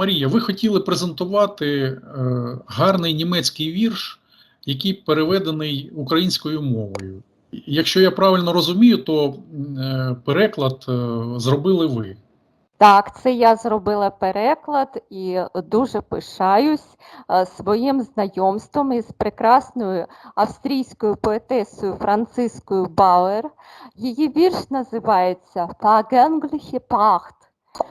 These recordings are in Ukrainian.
Марія, ви хотіли презентувати е, гарний німецький вірш, який переведений українською мовою. Якщо я правильно розумію, то е, переклад е, зробили ви. Так, це я зробила переклад і дуже пишаюсь своїм знайомством із прекрасною австрійською поетесою Францискою Бауер. Її вірш називається Vergängliche Pracht.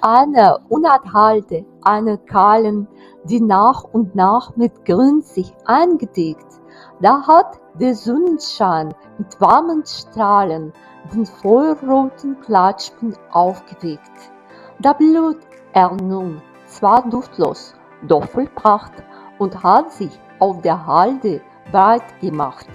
Eine Unarthalte, eine Kahlen, die nach und nach mit Grün sich eingedeckt. Da hat der Sonnenschein mit warmen Strahlen den feuerroten Klatschben aufgeweckt. Da blüht er nun, zwar duftlos, doch voll Pracht und hat sich auf der Halde breit gemacht.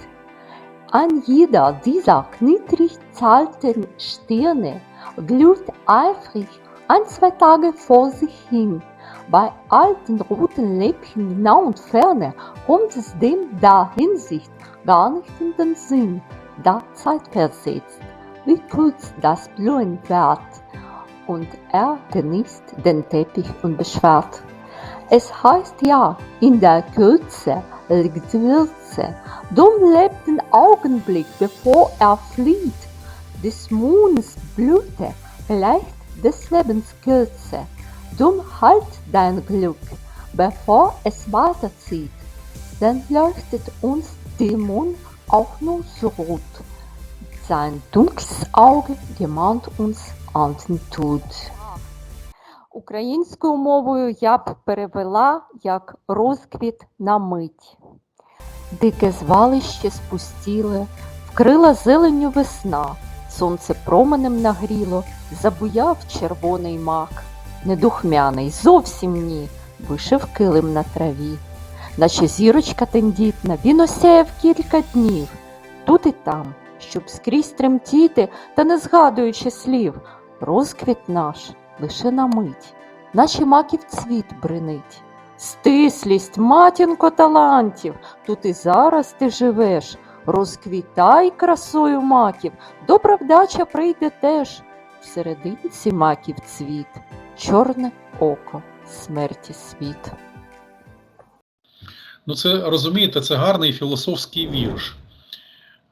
An jeder dieser knittrig zahlten Stirne glüht eifrig ein, zwei Tage vor sich hin. Bei alten roten Läppchen nah und ferne kommt es dem der Hinsicht gar nicht in den Sinn, da Zeit versetzt, wie kurz das Blühen währt. Und er genießt den Teppich unbeschwert. Es heißt ja, in der Kürze liegt Würze, dumm lebt den Augenblick, bevor er flieht, des Mondes Blüte, vielleicht des Lebens Kürze. Dumm halt dein Glück, bevor es weiterzieht, dann leuchtet uns der Mond auch nur so rot. Sein dunkles Auge gemahnt uns Anden tut. Українською мовою я б перевела як розквіт на мить. Дике звалище спустіле, вкрила зеленю весна, сонце променем нагріло, забуяв червоний мак, недухмяний, зовсім ні, вишив килим на траві. Наче зірочка тендітна, він осяяв кілька днів, тут і там, щоб скрізь тремтіти, та не згадуючи слів, розквіт наш лише на мить, наче маків цвіт бринить. Стислість, матінко талантів, тут і зараз ти живеш, розквітай красою маків, добра вдача прийде теж. Всерединці маків цвіт, чорне око, смерті світ. Ну, це розумієте, це гарний філософський вірш.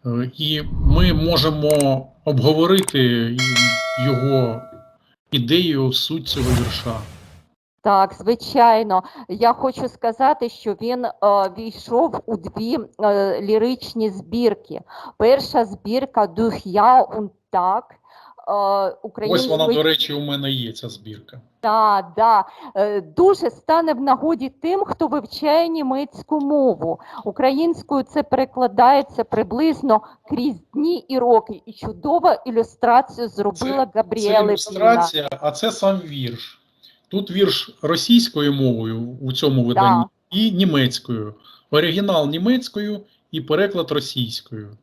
Е, І ми можемо обговорити його ідею, суть цього вірша. Так, звичайно. Я хочу сказати, що він е, війшов у дві е, ліричні збірки. Перша збірка Дух я und так. Е, Ось вона, до речі, у мене є ця збірка. Да, да. Е, Дуже стане в нагоді тим, хто вивчає німецьку мову. Українською це перекладається приблизно крізь дні і роки. І чудова ілюстрацію зробила Це Габріеле Піна. ілюстрація, а це сам вірш. Тут вірш російською мовою у цьому виданні і німецькою. Оригінал німецькою і переклад російською.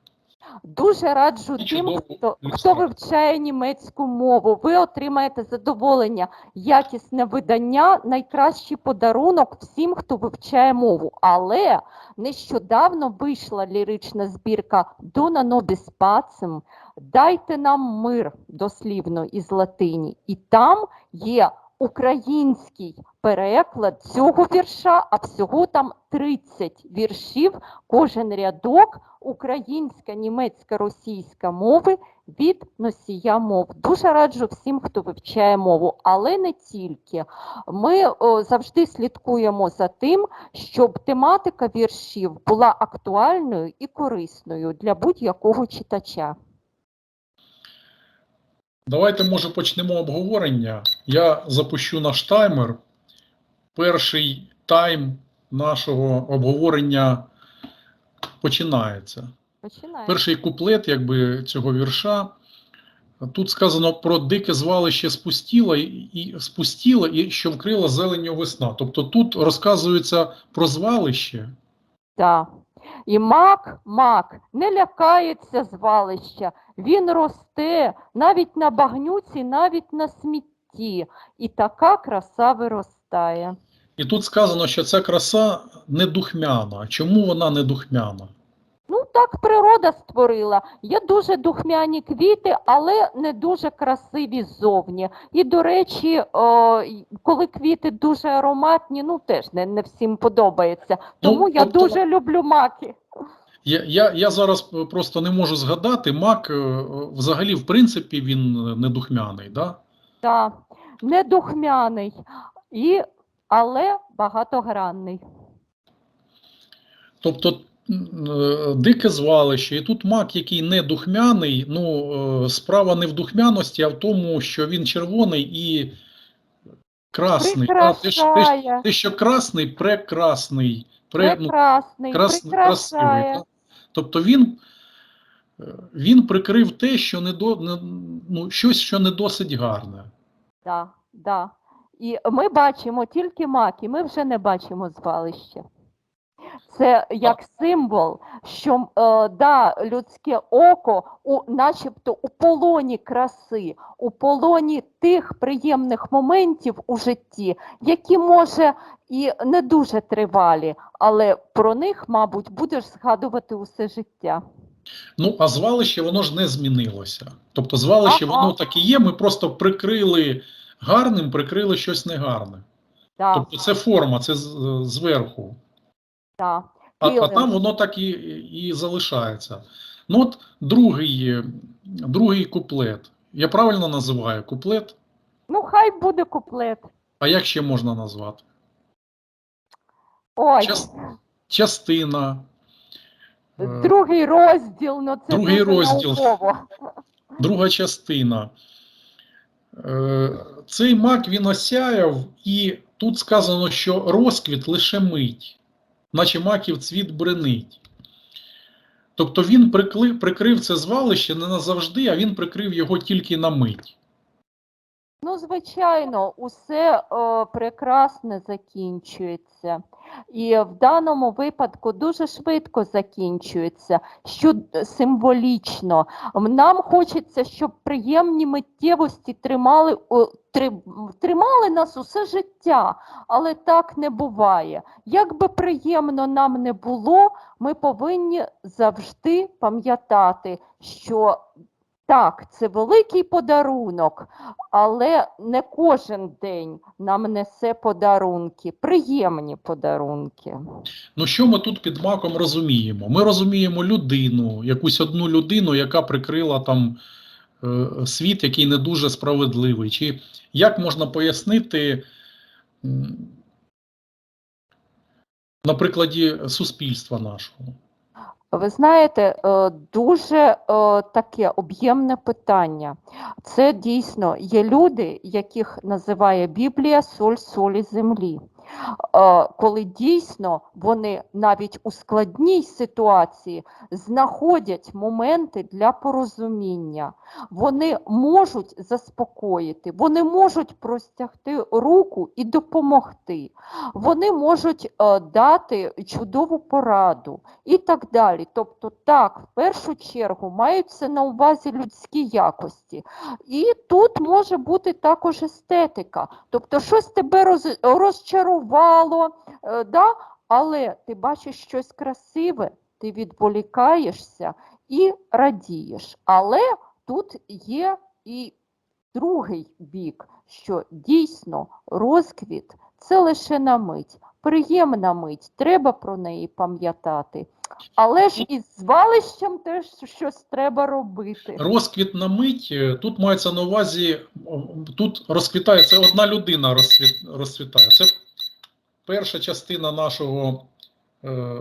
Дуже раджу І тим, хто, хто вивчає німецьку мову. Ви отримаєте задоволення, якісне видання, найкращий подарунок всім, хто вивчає мову. Але нещодавно вийшла лірична збірка Дона Нобіс Пацем Дайте нам мир дослівно із латині. І там є український переклад цього вірша, а всього там 30 віршів, кожен рядок українська, німецька, російська мови від носія мов. Дуже раджу всім, хто вивчає мову, але не тільки. Ми о, завжди слідкуємо за тим, щоб тематика віршів була актуальною і корисною для будь-якого читача. Давайте, може, почнемо обговорення. Я запущу наш таймер. Перший тайм нашого обговорення починається. Починаємо. Перший куплет якби, цього вірша. Тут сказано про дике звалище спустіло, і, і, спустіло, і що вкрила зеленню весна. Тобто тут розказується про звалище, Да. І мак, мак не лякається звалища, він росте навіть на багнюці, навіть на смітті, і така краса виростає. І тут сказано, що ця краса не духмяна. Чому вона не духмяна? Так природа створила. Є дуже духмяні квіти, але не дуже красиві ззовні. І, до речі, о, коли квіти дуже ароматні, ну теж не, не всім подобається. Ну, Тому я тобто- дуже люблю маки. Я, я, я зараз просто не можу згадати. Мак, е, взагалі, в принципі, він не духмяний, да? Да. Не духмяний, і, але багатогранний. Тобто дике звалище, і тут мак, який не духмяний, ну, е, справа не в духмяності, а в тому, що він червоний і красний. А, те, те, те, що красний, прекрасний. Пре, ну, прекрасний, крас, красивий. так? Тобто він, е, він прикрив те, що не до, не, ну, щось, що не досить гарне. Да, да. І ми бачимо тільки маки, ми вже не бачимо звалище. Це як символ, що е, да, людське око у, начебто у полоні краси, у полоні тих приємних моментів у житті, які може і не дуже тривалі, але про них, мабуть, будеш згадувати усе життя. Ну, а звалище воно ж не змінилося. Тобто звалище Ага. воно так і є, ми просто прикрили гарним, прикрили щось негарне. Да, Тобто це форма, це зверху. Да. А, а там воно так і, і залишається. Ну от другий, другий куплет. Я правильно називаю куплет? Ну, хай буде куплет. А як ще можна назвати? Ой. Час- частина. е, Другий розділ, ну це Другий дуже розділ. науково. Друга частина. Е, Цей мак він осяяв, і тут сказано, що розквіт лише мить, наче маків цвіт бренить. Тобто він прикрив це звалище не назавжди, а він прикрив його тільки на мить. Ну, звичайно, усе о, прекрасне закінчується. І в даному випадку дуже швидко закінчується, що символічно. Нам хочеться, щоб приємні миттєвості тримали, три- тримали нас усе життя, але так не буває. Як би приємно нам не було, ми повинні завжди пам'ятати, що так, це великий подарунок, але не кожен день нам несе подарунки, приємні подарунки. Ну що ми тут під маком розуміємо? Ми розуміємо людину, якусь одну людину, яка прикрила там е, світ, який не дуже справедливий. Чи як можна пояснити на прикладі суспільства нашого? Ви знаєте, е, дуже е, таке об'ємне питання. Це дійсно є люди, яких називає Біблія соль солі землі. Е, Коли дійсно вони навіть у складній ситуації знаходять моменти для порозуміння, вони можуть заспокоїти, вони можуть простягти руку і допомогти, вони можуть е, дати чудову пораду і так далі. Тобто, так, в першу чергу маються на увазі людські якості. І тут може бути також естетика. Тобто, щось тебе роз, розчарувало, е, да? але ти бачиш щось красиве, ти відволікаєшся і радієш. Але тут є і другий бік, що дійсно розквіт це лише на мить. Приємна мить, треба про неї пам'ятати. Але ж із звалищем теж щось треба робити. Розквіт на мить, е, тут мається на увазі, тут розквітає, це одна людина розцвіт, розцвітає. Це перша частина нашого, е,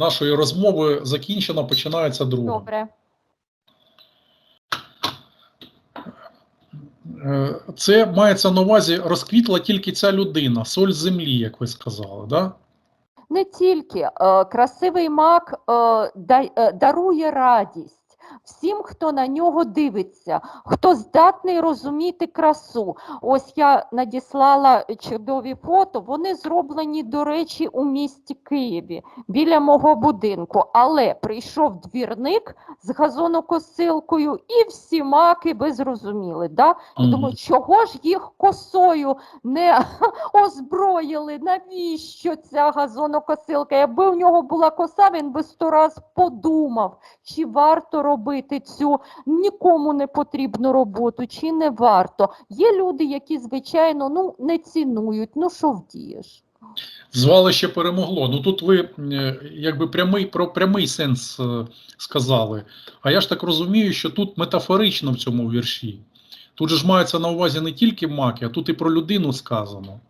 нашої розмови закінчена, починається друга. Добре. Е, Це мається на увазі, розквітла тільки ця людина, соль землі, як ви сказали, да? Не тільки е, красивий мак е, дарує радість. Всім, хто на нього дивиться, хто здатний розуміти красу. Ось я надіслала чудові фото. Вони зроблені, до речі, у місті Києві біля мого будинку. Але прийшов двірник з газонокосилкою, і всі маки би зрозуміли. Да? Я думаю, чого ж їх косою не озброїли? Навіщо ця газонокосилка? Якби у нього була коса, він би сто раз подумав, чи варто робити цю нікому не потрібну роботу, чи не варто. Є люди, які, звичайно, ну, не цінують. Ну, що вдієш? Звалище перемогло. Ну тут ви е, якби прямий про прямий сенс е, сказали. А я ж так розумію, що тут метафорично в цьому вірші. Тут же ж мається на увазі не тільки маки, а тут і про людину сказано.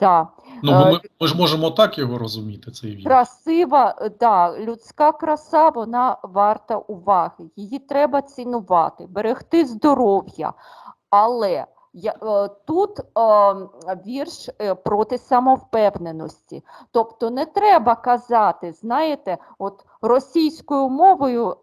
Да. Ну, Е, ми, ми ж можемо так його розуміти, цей вірш. Красива, е, да, людська краса, вона варта уваги. Її треба цінувати, берегти здоров'я. Але я, е, тут е, вірш проти самовпевненості. Тобто не треба казати, знаєте, от російською мовою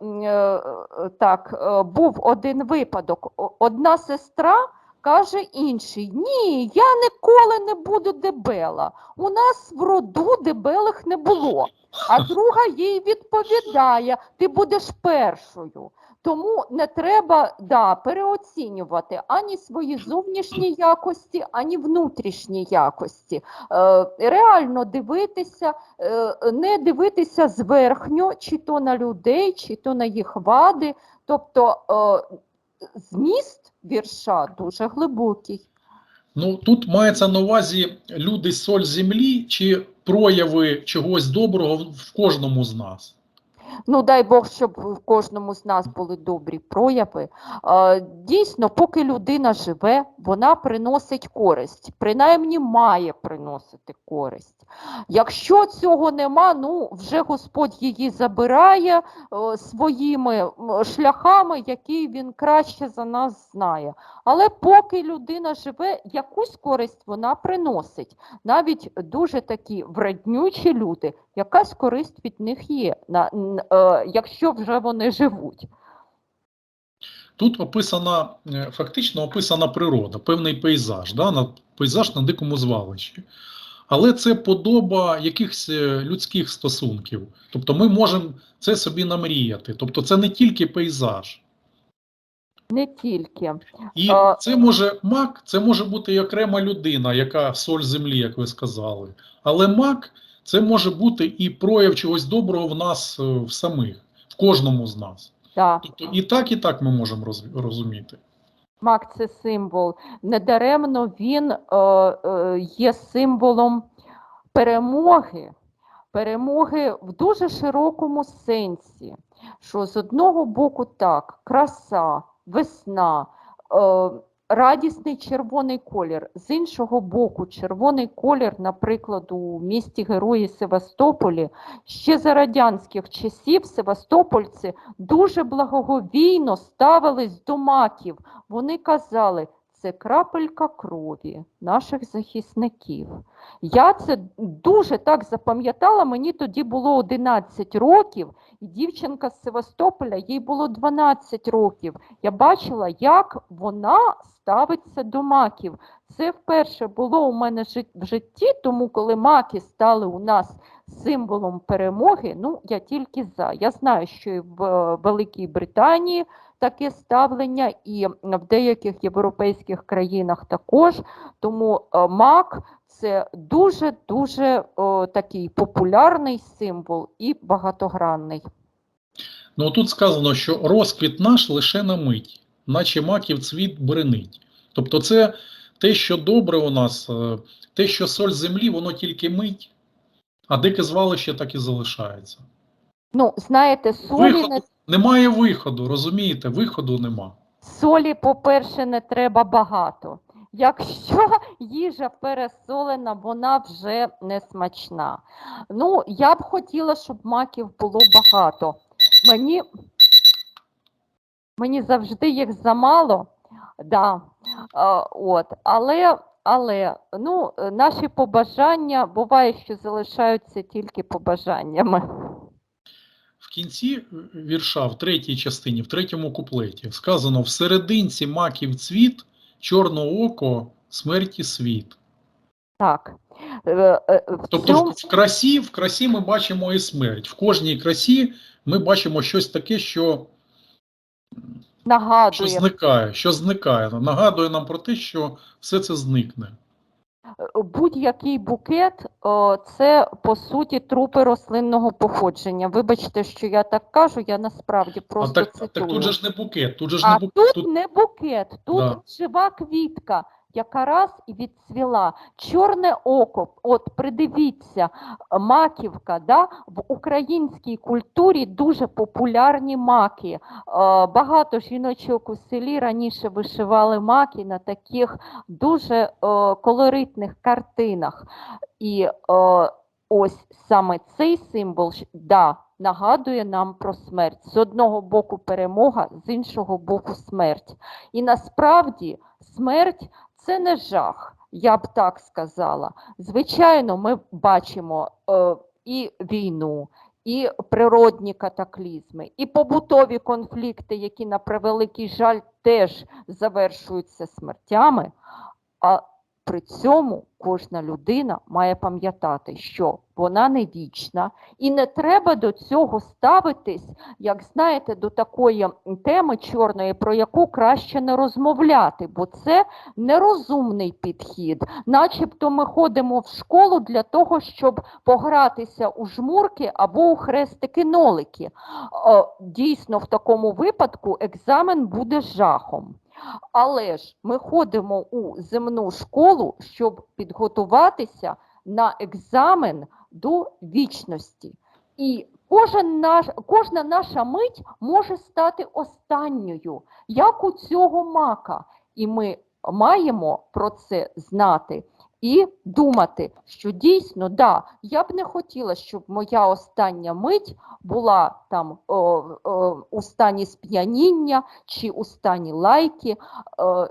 так, був один випадок. Одна сестра каже іншій: Ні, я ніколи не буду дебела. У нас в роду дебелих не було. А друга їй відповідає: ти будеш першою. Тому не треба да, переоцінювати ані свої зовнішні якості, ані внутрішні якості. Е, реально дивитися, е, не дивитися зверхньо, чи то на людей, чи то на їх вади. Тобто е, зміст вірша дуже глибокий. Ну тут мається на увазі люди соль землі чи прояви чогось доброго в кожному з нас. Ну, дай Бог, щоб в кожному з нас були добрі прояви. Дійсно, поки людина живе, вона приносить користь, принаймні має приносити користь. Якщо цього нема, ну вже Господь її забирає е, своїми шляхами, які він краще за нас знає. Але поки людина живе, якусь користь вона приносить. Навіть дуже такі вреднючі люди, якась користь від них є, на, е, якщо вже вони живуть. Тут описана, е, фактично описана природа, певний пейзаж, да, на, пейзаж на дикому звалищі. Але це подоба якихось е, людських стосунків. Тобто ми можемо це собі намріяти. Тобто це не тільки пейзаж. Не тільки. І А- це може мак, це може бути і окрема людина, яка соль землі, як ви сказали. Але мак це може бути і прояв чогось доброго в нас е, в самих, в кожному з нас. Да. Тобто і так, і так ми можемо роз- розуміти. Мак це символ. Недаремно він е, е, є символом перемоги, перемоги в дуже широкому сенсі. Що з одного боку так, краса, весна, е, радісний червоний колір. З іншого боку, червоний колір, наприклад, у місті Герої Севастополі, ще за радянських часів севастопольці дуже благоговійно ставились до маків. Вони казали, це крапелька крові наших захисників. Я це дуже так запам'ятала. Мені тоді було 11 років, і дівчинка з Севастополя, їй було 12 років. Я бачила, як вона ставиться до маків. Це вперше було у мене в житті, тому коли маки стали у нас символом перемоги, ну я тільки за. Я знаю, що і в е, Великій Британії таке ставлення, і в деяких європейських країнах також. Тому е, мак це дуже дуже такий популярний символ і багатогранний. Ну тут сказано, що розквіт наш лише на мить, наче маків цвіт бренить. Тобто, це те, що добре у нас, е, те, що соль землі, воно тільки мить, а дике звалище так і залишається. Ну, знаєте, солі не немає виходу, розумієте? Виходу нема. Солі, по-перше, не треба багато. Якщо їжа пересолена, вона вже не смачна. Ну, я б хотіла, щоб маків було багато. Мені, мені завжди їх замало, да. а, от. але, але ну, е, наші побажання буває, що залишаються тільки побажаннями. в кінці вірша, в третій частині, в третьому куплеті, сказано: в серединці маків цвіт, чорне око, смерті світ. Так. Е, е, Тобто цьому... в красі, в красі ми бачимо і смерть. В кожній красі ми бачимо щось таке, що, що зникає, що зникає. Нагадує нам про те, що все це зникне. будь-який букет о, це по суті трупи рослинного походження. Вибачте, що я так кажу, я насправді А просто так, цитую. так тут же ж не букет, тут же ж А не букет. тут не букет, тут Да. жива квітка, яка раз і відцвіла. Чорне око, от придивіться, маківка, да? в українській культурі дуже популярні маки. Е, Багато жіночок у селі раніше вишивали маки на таких дуже е, колоритних картинах. І е, ось саме цей символ да, нагадує нам про смерть. З одного боку перемога, з іншого боку смерть. І насправді смерть це не жах, я б так сказала. Звичайно, ми бачимо е, і війну, і природні катаклізми, і побутові конфлікти, які на превеликий жаль теж завершуються смертями. А при цьому кожна людина має пам'ятати, що вона не вічна, і не треба до цього ставитись, як знаєте, до такої теми чорної, про яку краще не розмовляти, бо це нерозумний підхід. Начебто ми ходимо в школу для того, щоб погратися у жмурки або у хрестики-нолики. Е, Дійсно, в такому випадку екзамен буде жахом. Але ж ми ходимо у земну школу, щоб підготуватися на екзамен до вічності. І кожен наш, кожна наша мить може стати останньою, як у цього мака. І ми маємо про це знати і думати, що дійсно, да, я б не хотіла, щоб моя остання мить була там о, о, у стані сп'яніння чи у стані лайки. Е,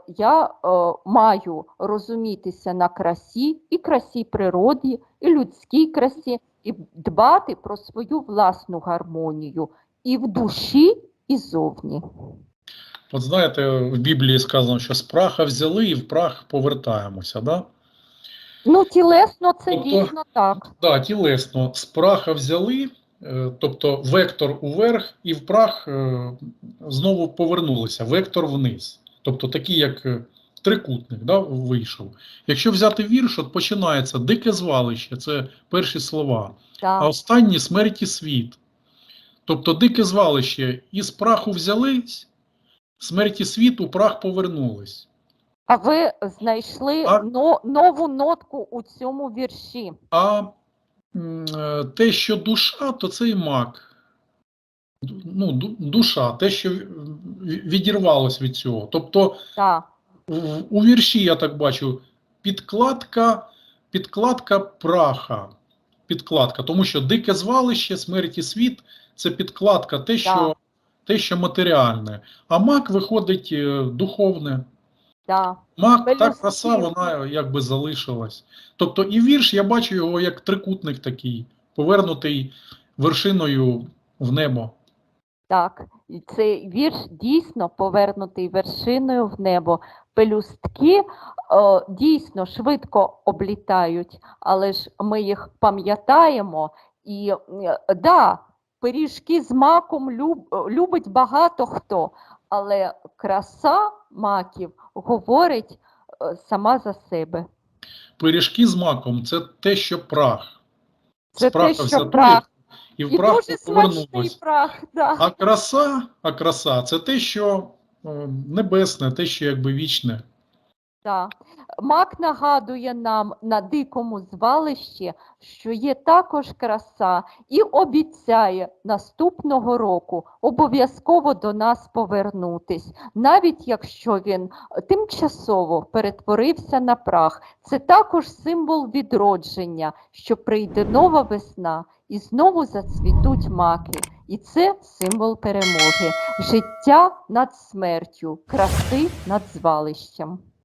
я е, маю розумітися на красі, і красі природі, і людській красі, і дбати про свою власну гармонію і в душі, і зовні. От знаєте, в Біблії сказано, що з праха взяли і в прах повертаємося. Да? Ну, тілесно, це Тобто- дійсно так. Да, тілесно, з праха взяли, е, тобто вектор уверх, і в прах е, знову повернулися, вектор вниз. Тобто такий, як е, трикутник да, вийшов. Якщо взяти вірш, от починається дике звалище, це перші слова, а так. останні смерті світ. Тобто дике звалище із праху взялись, смерті світ у прах повернулись. А ви знайшли А- но, нову нотку у цьому вірші. А е, те, що душа, то це і мак. Ну, душа, те, що відірвалось від цього. Тобто Так. у вірші я так бачу підкладка, підкладка праха. Підкладка, тому що дике звалище, смерть і світ це підкладка, те, що, те, що матеріальне. А мак виходить е, духовне. Да. Мак, та краса, вона якби залишилась. Тобто і вірш, я бачу його як трикутник такий, повернутий вершиною в небо. Так, і цей вірш дійсно повернутий вершиною в небо. Пелюстки е, дійсно швидко облітають, але ж ми їх пам'ятаємо. І е, да, пиріжки з маком люб, любить багато хто, але краса маків говорить е, сама за себе. Пиріжки з маком це те, що прах. Це те, що прах. І в І прах дуже смачний прах. Да. А краса, а краса це те, що небесне, те, що якби вічне. Так. Мак нагадує нам на дикому звалищі, що є також краса, і обіцяє наступного року обов'язково до нас повернутись, навіть якщо він тимчасово перетворився на прах. Це також символ відродження, що прийде нова весна і знову зацвітуть маки. І це символ перемоги, життя над смертю, краси над звалищем.